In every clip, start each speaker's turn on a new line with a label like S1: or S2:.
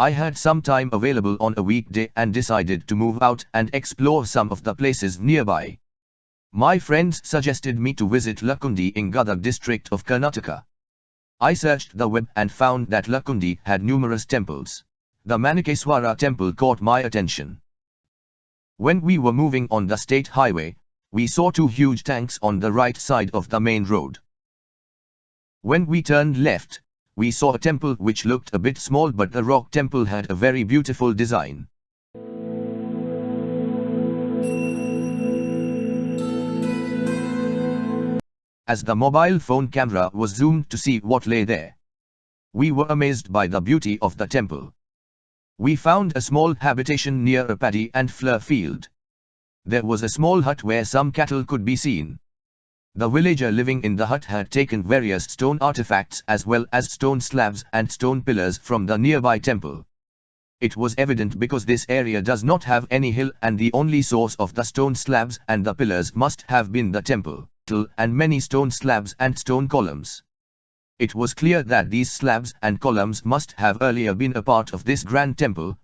S1: I had some time available on a weekday and decided to move out and explore some of the places nearby. My friends suggested me to visit Lakundi in Gadag district of Karnataka. I searched the web and found that Lakundi had numerous temples. The Manikeswara temple caught my attention. When we were moving on the state highway, we saw two huge tanks on the right side of the main road. When we turned left, we saw a temple which looked a bit small but the rock temple had a very beautiful design. As the mobile phone camera was zoomed to see what lay there. We were amazed by the beauty of the temple. We found a small habitation near a paddy and flour field. There was a small hut where some cattle could be seen. The villager living in the hut had taken various stone artifacts as well as stone slabs and stone pillars from the nearby temple. It was evident because this area does not have any hill and the only source of the stone slabs and the pillars must have been the temple, Till and many stone slabs and stone columns. It was clear that these slabs and columns must have earlier been a part of this grand temple.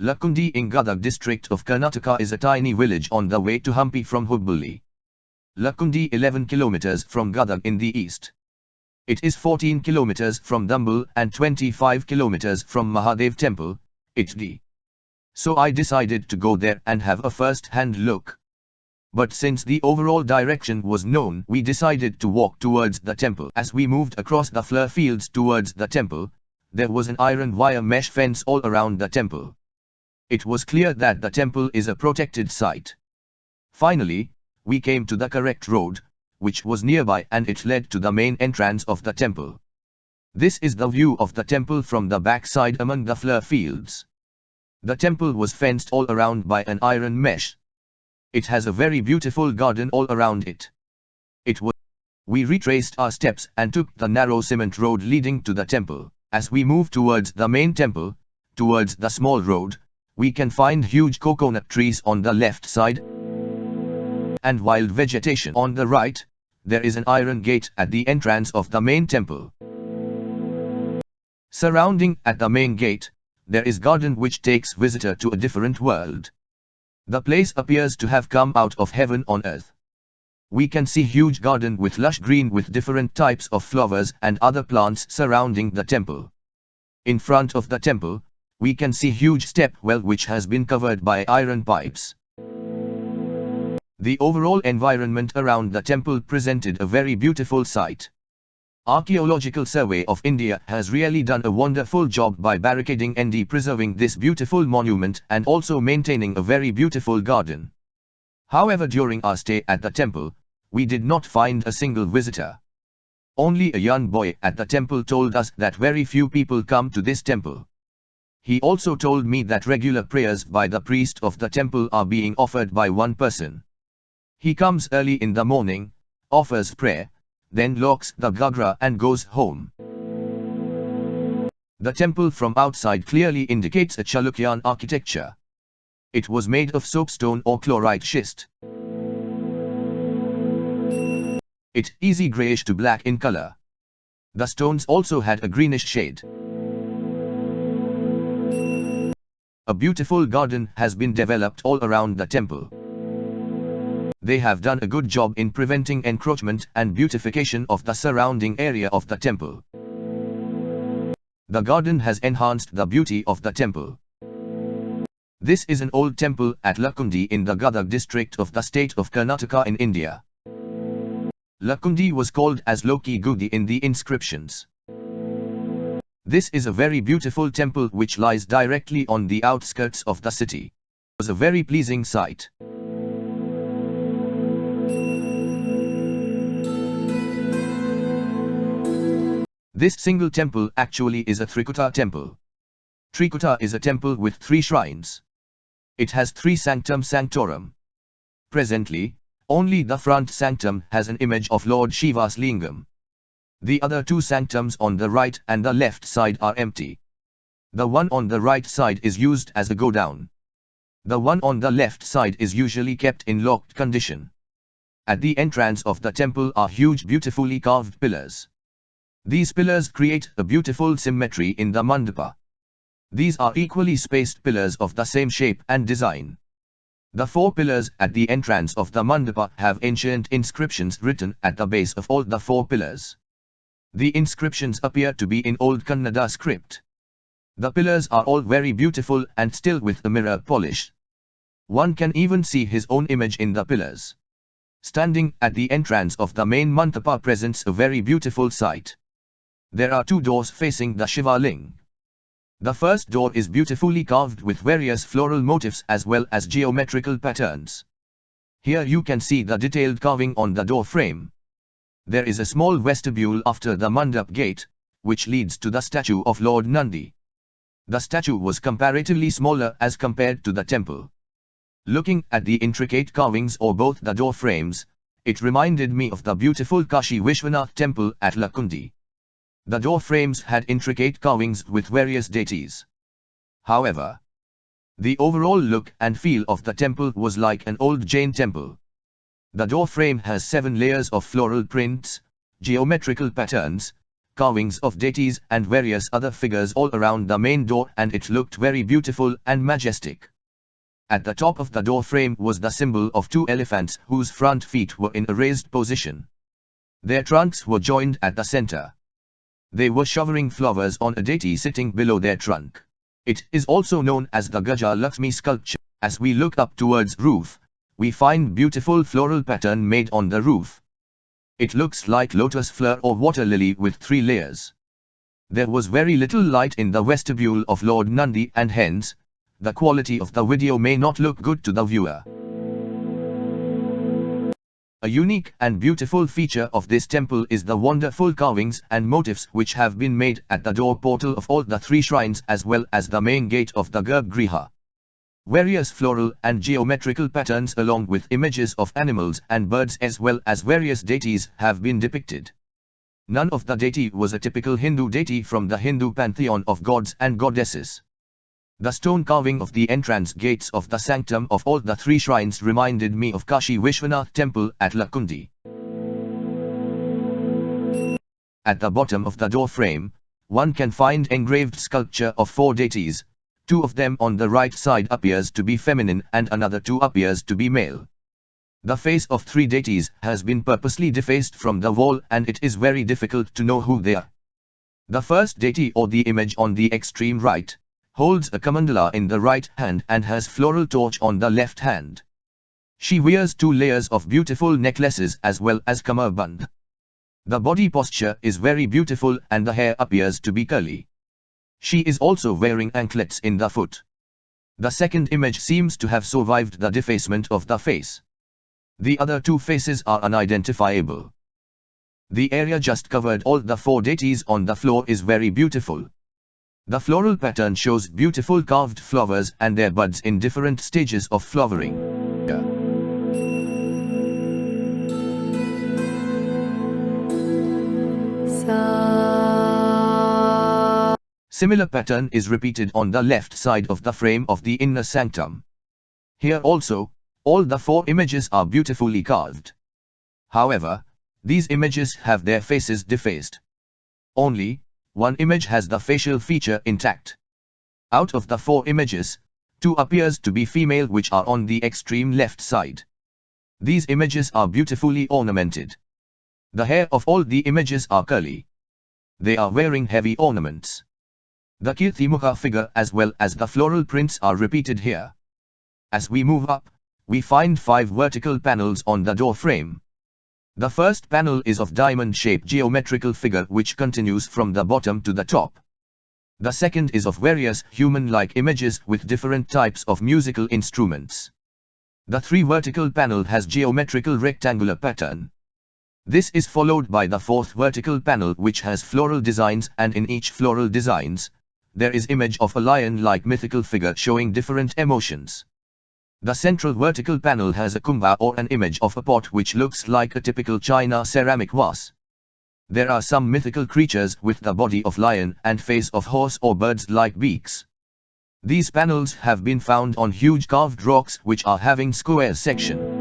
S1: Lakundi in Gadag district of Karnataka is a tiny village on the way to Hampi from Hubballi. Lakkundi 11 kilometers from Gadag in the east. It is 14 kilometers from Dambal and 25 kilometers from Mahadev temple, HD. So I decided to go there and have a first-hand look. But since the overall direction was known, we decided to walk towards the temple. As we moved across the flour fields towards the temple, there was an iron wire mesh fence all around the temple. It was clear that the temple is a protected site. Finally, we came to the correct road, which was nearby and it led to the main entrance of the temple. This is the view of the temple from the backside among the flour fields. The temple was fenced all around by an iron mesh. It has a very beautiful garden all around it. It was. We retraced our steps and took the narrow cement road leading to the temple. As we move towards the main temple, towards the small road, we can find huge coconut trees on the left side and wild vegetation. On the right, there is an iron gate at the entrance of the main temple. Surrounding at the main gate, there is garden which takes visitor to a different world. The place appears to have come out of heaven on earth. We can see huge garden with lush green with different types of flowers and other plants surrounding the temple. In front of the temple, we can see huge step well which has been covered by iron pipes. The overall environment around the temple presented a very beautiful sight. Archaeological Survey of India has really done a wonderful job by barricading and preserving this beautiful monument and also maintaining a very beautiful garden. However during our stay at the temple, we did not find a single visitor. Only a young boy at the temple told us that very few people come to this temple. He also told me that regular prayers by the priest of the temple are being offered by one person. He comes early in the morning, offers prayer, then locks the gagra and goes home. The temple from outside clearly indicates a Chalukyan architecture. It was made of soapstone or chlorite schist. It easy grayish to black in color. The stones also had a greenish shade. A beautiful garden has been developed all around the temple they have done a good job in preventing encroachment and beautification of the surrounding area of the temple. The garden has enhanced the beauty of the temple. This is an old temple at Lakundi in the Gadag district of the state of Karnataka in India. Lakundi was called as Loki Gudi in the inscriptions. This is a very beautiful temple which lies directly on the outskirts of the city. It was a very pleasing sight. This single temple actually is a Trikuta temple. Trikuta is a temple with three shrines. It has three sanctum sanctorum. Presently, only the front sanctum has an image of Lord Shiva's lingam. The other two sanctums on the right and the left side are empty. The one on the right side is used as a go-down. The one on the left side is usually kept in locked condition. At the entrance of the temple are huge beautifully carved pillars. These pillars create a beautiful symmetry in the mandapa. These are equally spaced pillars of the same shape and design. The four pillars at the entrance of the mandapa have ancient inscriptions written at the base of all the four pillars. The inscriptions appear to be in Old Kannada script. The pillars are all very beautiful and still with the mirror polish. One can even see his own image in the pillars. Standing at the entrance of the main mandapa presents a very beautiful sight. There are two doors facing the Shiva Ling. The first door is beautifully carved with various floral motifs as well as geometrical patterns. Here you can see the detailed carving on the door frame. There is a small vestibule after the mandap gate, which leads to the statue of Lord Nandi. The statue was comparatively smaller as compared to the temple. Looking at the intricate carvings or both the door frames, it reminded me of the beautiful Kashi Vishwanath temple at Lakkundi. The door frames had intricate carvings with various deities. However, the overall look and feel of the temple was like an old Jain temple. The door frame has seven layers of floral prints, geometrical patterns, carvings of deities and various other figures all around the main door and it looked very beautiful and majestic. At the top of the door frame was the symbol of two elephants whose front feet were in a raised position. Their trunks were joined at the center. They were showering flowers on a deity sitting below their trunk. It is also known as the Gaja Lakshmi sculpture. As we look up towards roof, we find beautiful floral pattern made on the roof. It looks like lotus flower or water lily with three layers. There was very little light in the vestibule of Lord Nandi and hence, the quality of the video may not look good to the viewer. A unique and beautiful feature of this temple is the wonderful carvings and motifs which have been made at the door portal of all the three shrines as well as the main gate of the Garbhagriha. Various floral and geometrical patterns along with images of animals and birds as well as various deities have been depicted. None of the deity was a typical Hindu deity from the Hindu pantheon of gods and goddesses. The stone carving of the entrance gates of the sanctum of all the three shrines reminded me of Kashi Vishwanath temple at Lakundi. At the bottom of the door frame, one can find engraved sculpture of four deities, two of them on the right side appears to be feminine and another two appears to be male. The face of three deities has been purposely defaced from the wall and it is very difficult to know who they are. The first deity or the image on the extreme right, holds a kamandala in the right hand and has floral torch on the left hand. She wears two layers of beautiful necklaces as well as kamarband. The body posture is very beautiful and the hair appears to be curly. She is also wearing anklets in the foot. The second image seems to have survived the defacement of the face. The other two faces are unidentifiable. The area just covered all the four deities on the floor is very beautiful. The floral pattern shows beautiful carved flowers and their buds in different stages of flowering. Similar pattern is repeated on the left side of the frame of the inner sanctum. Here also, all the four images are beautifully carved. However, these images have their faces defaced. Only, one image has the facial feature intact. Out of the four images, two appears to be female which are on the extreme left side. These images are beautifully ornamented. The hair of all the images are curly. They are wearing heavy ornaments. The Kirtimukha figure as well as the floral prints are repeated here. As we move up, we find five vertical panels on the door frame. The first panel is of diamond-shaped geometrical figure which continues from the bottom to the top. The second is of various human-like images with different types of musical instruments. The three vertical panel has geometrical rectangular pattern. This is followed by the fourth vertical panel which has floral designs and in each floral designs, there is image of a lion-like mythical figure showing different emotions. The central vertical panel has a kumbha or an image of a pot which looks like a typical China ceramic vase. There are some mythical creatures with the body of lion and face of horse or birds like beaks. These panels have been found on huge carved rocks which are having square section.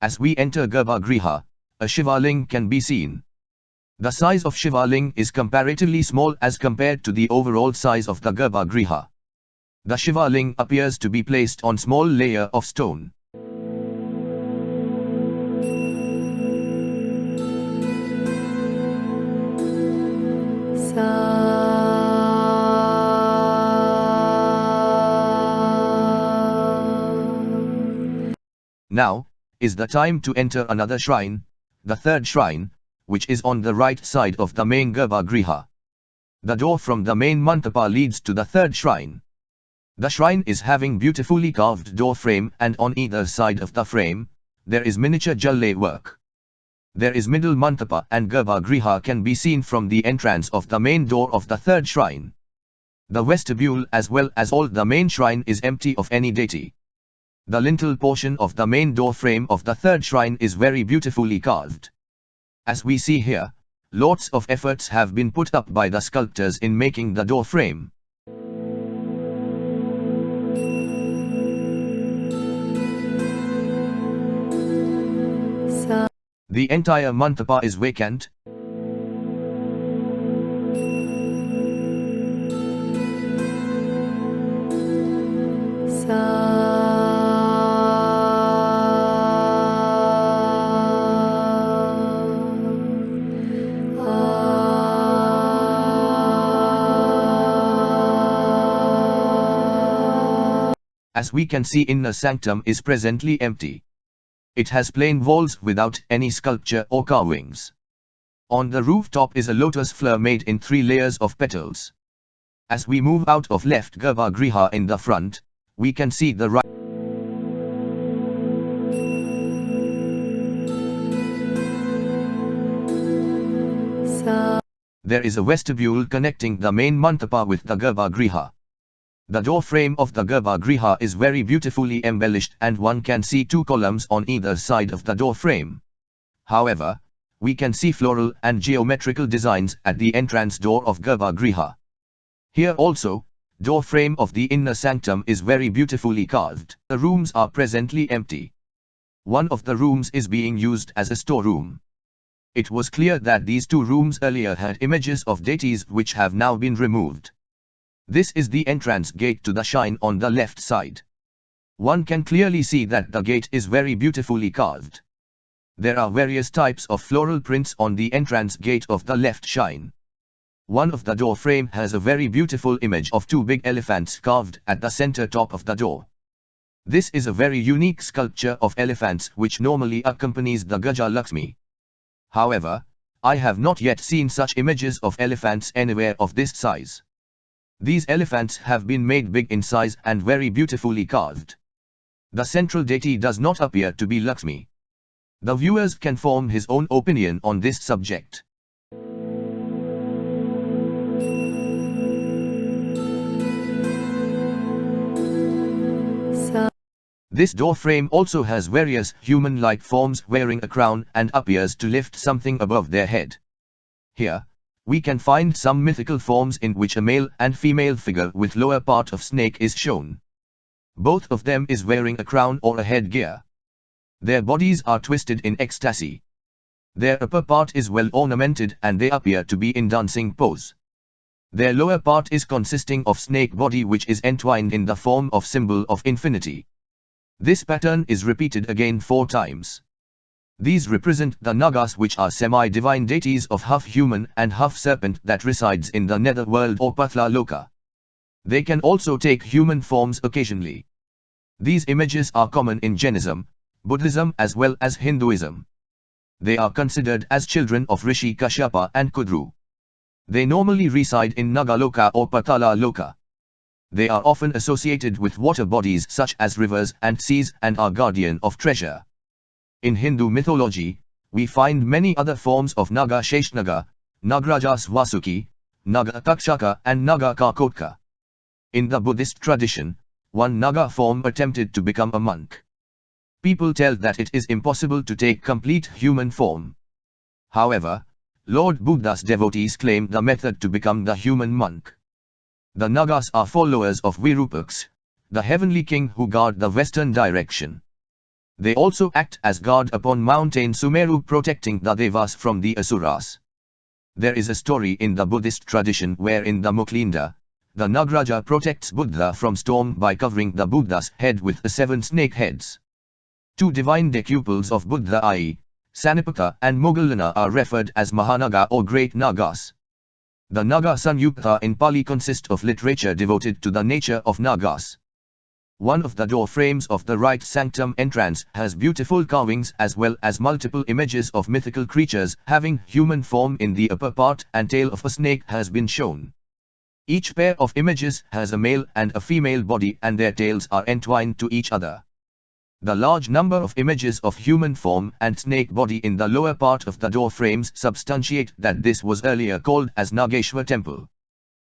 S1: As we enter Garbhagriha, a Shivaling can be seen. The size of Shivaling is comparatively small as compared to the overall size of the Garbhagriha. The Shivaling appears to be placed on small layer of stone. Now, is the time to enter another shrine, the third shrine, which is on the right side of the main Garbhagriha. The door from the main Mantapa leads to the third shrine. The shrine is having beautifully carved door frame and on either side of the frame, there is miniature Jalle work. There is middle Mantapa and Garbhagriha can be seen from the entrance of the main door of the third shrine. The vestibule as well as all the main shrine is empty of any deity. The lintel portion of the main door frame of the third shrine is very beautifully carved. As we see here, lots of efforts have been put up by the sculptors in making the door frame. The entire mantapa is vacant. As we can see inner sanctum is presently empty. It has plain walls without any sculpture or carvings. On the rooftop is a lotus flower made in three layers of petals. As we move out of left Garbhagriha in the front, we can see the right There is a vestibule connecting the main mantapa with the Garbhagriha. The door frame of the Garbhagriha is very beautifully embellished and one can see two columns on either side of the door frame. However, we can see floral and geometrical designs at the entrance door of Garbhagriha. Here also, door frame of the inner sanctum is very beautifully carved. The rooms are presently empty. One of the rooms is being used as a storeroom. It was clear that these two rooms earlier had images of deities which have now been removed. This is the entrance gate to the shrine on the left side. One can clearly see that the gate is very beautifully carved. There are various types of floral prints on the entrance gate of the left shrine. One of the door frame has a very beautiful image of two big elephants carved at the center top of the door. This is a very unique sculpture of elephants which normally accompanies the Gaja Lakshmi. However, I have not yet seen such images of elephants anywhere of this size. These elephants have been made big in size and very beautifully carved. The central deity does not appear to be Lakshmi. The viewers can form his own opinion on this subject. This door frame also has various human-like forms wearing a crown and appears to lift something above their head. Here, we can find some mythical forms in which a male and female figure with lower part of snake is shown. Both of them is wearing a crown or a headgear. Their bodies are twisted in ecstasy. Their upper part is well ornamented and they appear to be in dancing pose. Their lower part is consisting of snake body which is entwined in the form of symbol of infinity. This pattern is repeated again four times. These represent the Nagas which are semi-divine deities of half human and half serpent that resides in the nether world or Patala Loka. They can also take human forms occasionally. These images are common in Jainism, Buddhism as well as Hinduism. They are considered as children of Rishi Kashyapa and Kudru. They normally reside in Nagaloka or Patala Loka. They are often associated with water bodies such as rivers and seas and are guardian of treasure. In Hindu mythology, we find many other forms of Naga Sheshnaga, Nagrajas Vasuki, Naga Takshaka and Naga Karkotka. In the Buddhist tradition, one Naga form attempted to become a monk. People tell that it is impossible to take complete human form. However, Lord Buddha's devotees claim the method to become the human monk. The Nagas are followers of Virupaks, the heavenly king who guard the western direction. They also act as guard upon mountain Sumeru protecting the Devas from the Asuras. There is a story in the Buddhist tradition where in the Muklinda, the Nagraja protects Buddha from storm by covering the Buddha's head with the seven snake heads. Two divine decuples of Buddha i.e., Sanipata and Moggallana are referred as Mahanaga or Great Nagas. The Naga Sanyukta in Pali consist of literature devoted to the nature of Nagas. One of the door frames of the right sanctum entrance has beautiful carvings as well as multiple images of mythical creatures having human form in the upper part and tail of a snake has been shown. Each pair of images has a male and a female body and their tails are entwined to each other. The large number of images of human form and snake body in the lower part of the door frames substantiate that this was earlier called as Nageshwar temple.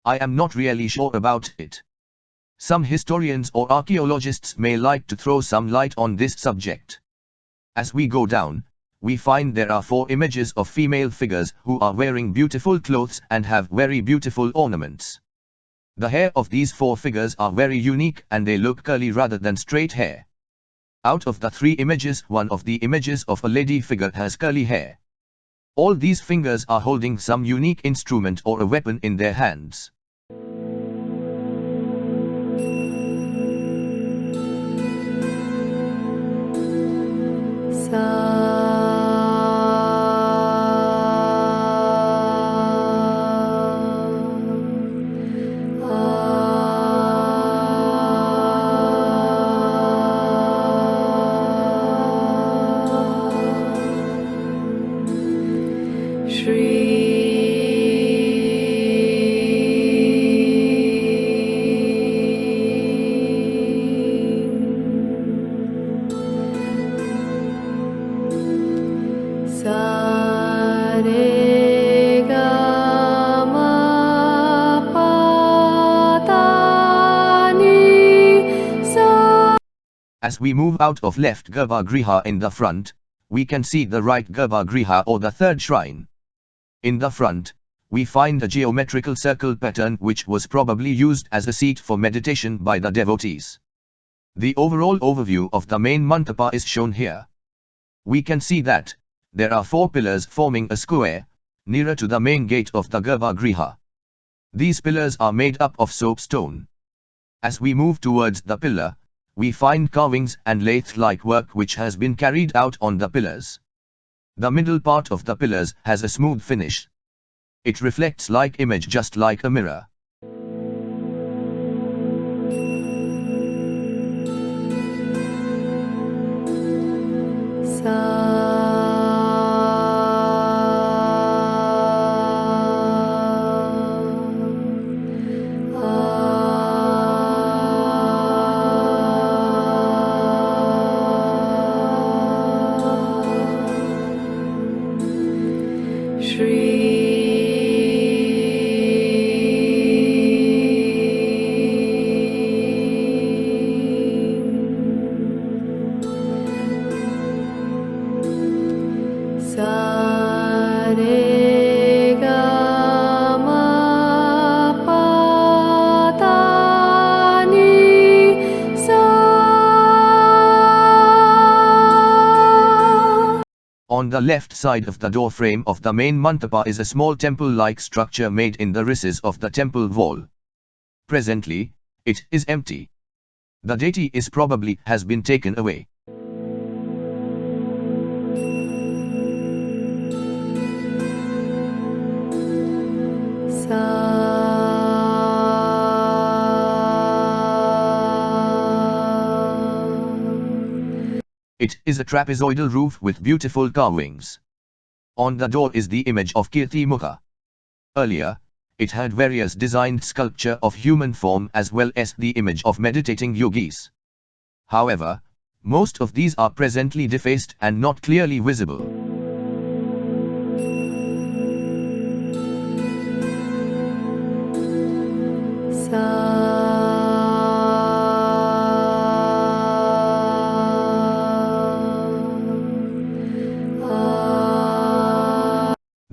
S1: I am not really sure about it. Some historians or archaeologists may like to throw some light on this subject. As we go down, we find there are four images of female figures who are wearing beautiful clothes and have very beautiful ornaments. The hair of these four figures are very unique and they look curly rather than straight hair. Out of the three images, one of the images of a lady figure has curly hair. All these fingers are holding some unique instrument or a weapon in their hands. We move out of left Garbhagriha in the front, we can see the right Garbhagriha or the third shrine. In the front, we find a geometrical circle pattern which was probably used as a seat for meditation by the devotees. The overall overview of the main mantapa is shown here. We can see that, there are four pillars forming a square, nearer to the main gate of the Garbhagriha. These pillars are made up of soapstone. As we move towards the pillar, we find carvings and lathe-like work which has been carried out on the pillars. The middle part of the pillars has a smooth finish. It reflects like image just like a mirror. On the left side of the door frame of the main mantapa is a small temple-like structure made in the recess of the temple wall. Presently, it is empty. The deity is probably has been taken away. It is a trapezoidal roof with beautiful carvings. On the door is the image of Kirti Mukha. Earlier, it had various designed sculpture of human form as well as the image of meditating yogis. However, most of these are presently defaced and not clearly visible.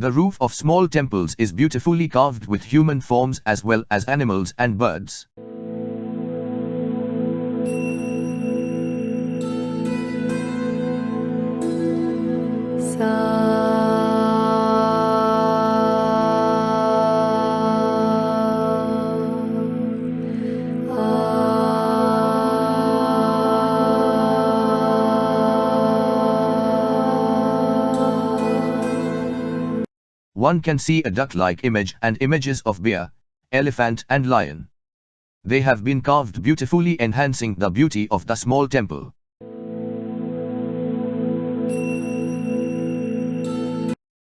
S1: The roof of small temples is beautifully carved with human forms as well as animals and birds. One can see a duck-like image and images of bear, elephant and lion. They have been carved beautifully enhancing the beauty of the small temple.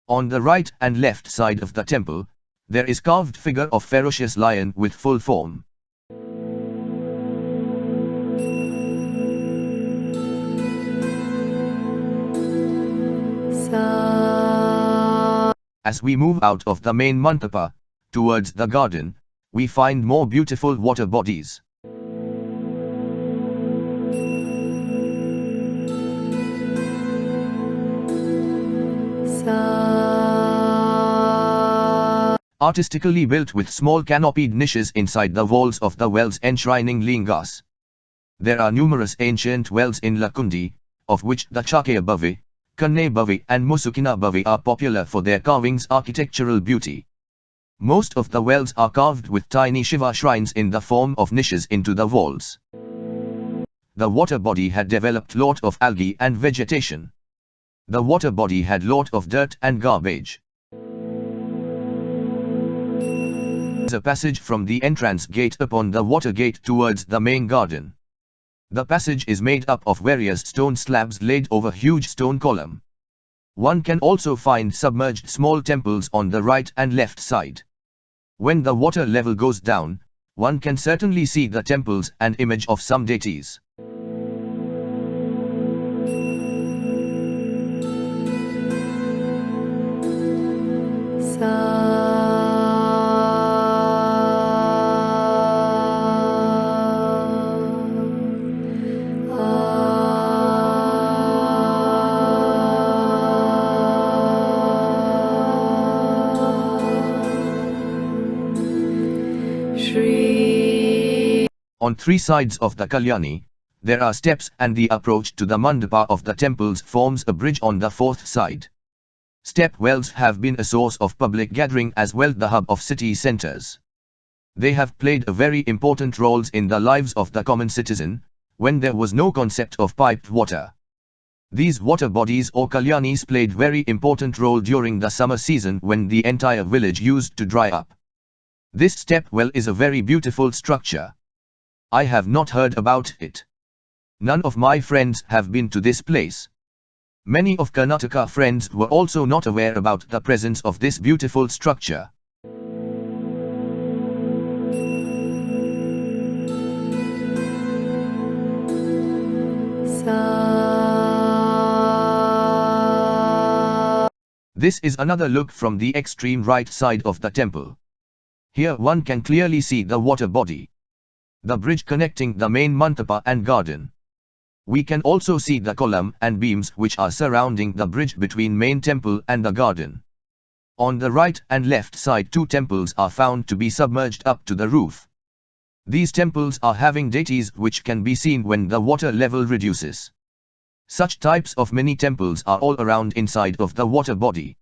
S1: On the right and left side of the temple, there is carved figure of ferocious lion with full form. As we move out of the main mantapa, towards the garden, we find more beautiful water bodies. Artistically built with small canopied niches inside the walls of the wells enshrining lingas. There are numerous ancient wells in Lakundi, of which the Chakaya Bavi, Kanne and Musukina Bavi are popular for their carvings architectural beauty. Most of the wells are carved with tiny Shiva shrines in the form of niches into the walls. The water body had developed lot of algae and vegetation. The water body had lot of dirt and garbage. a passage from the entrance gate upon the water gate towards the main garden. The passage is made up of various stone slabs laid over huge stone column. One can also find submerged small temples on the right and left side. When the water level goes down, one can certainly see the temples and image of some deities. On three sides of the Kalyani, there are steps and the approach to the mandapa of the temples forms a bridge on the fourth side. Step wells have been a source of public gathering as well the hub of city centers. They have played a very important roles in the lives of the common citizen, when there was no concept of piped water. These water bodies or kalyanis played very important role during the summer season when the entire village used to dry up. This step well is a very beautiful structure. I have not heard about it. None of my friends have been to this place. Many of Karnataka friends were also not aware about the presence of this beautiful structure. This is another look from the extreme right side of the temple. Here one can clearly see the water body the bridge connecting the main mantapa and garden. We can also see the column and beams which are surrounding the bridge between main temple and the garden. On the right and left side two temples are found to be submerged up to the roof. These temples are having deities which can be seen when the water level reduces. Such types of mini temples are all around inside of the water body.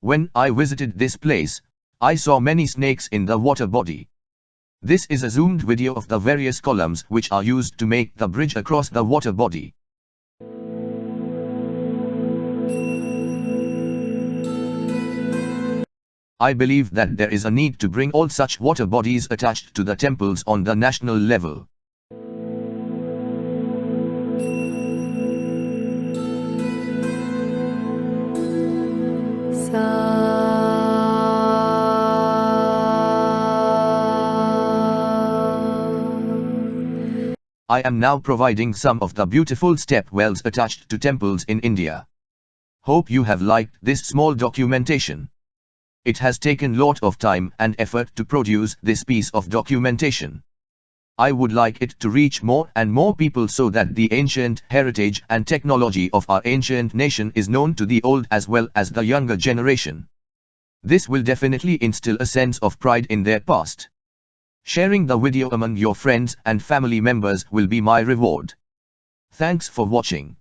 S1: When I visited this place, I saw many snakes in the water body. This is a zoomed video of the various columns which are used to make the bridge across the water body. I believe that there is a need to bring all such water bodies attached to the temples on the national level. I am now providing some of the beautiful step wells attached to temples in India. Hope you have liked this small documentation. It has taken lot of time and effort to produce this piece of documentation. I would like it to reach more and more people so that the ancient heritage and technology of our ancient nation is known to the old as well as the younger generation. This will definitely instill a sense of pride in their past. Sharing the video among your friends and family members will be my reward. Thanks for watching.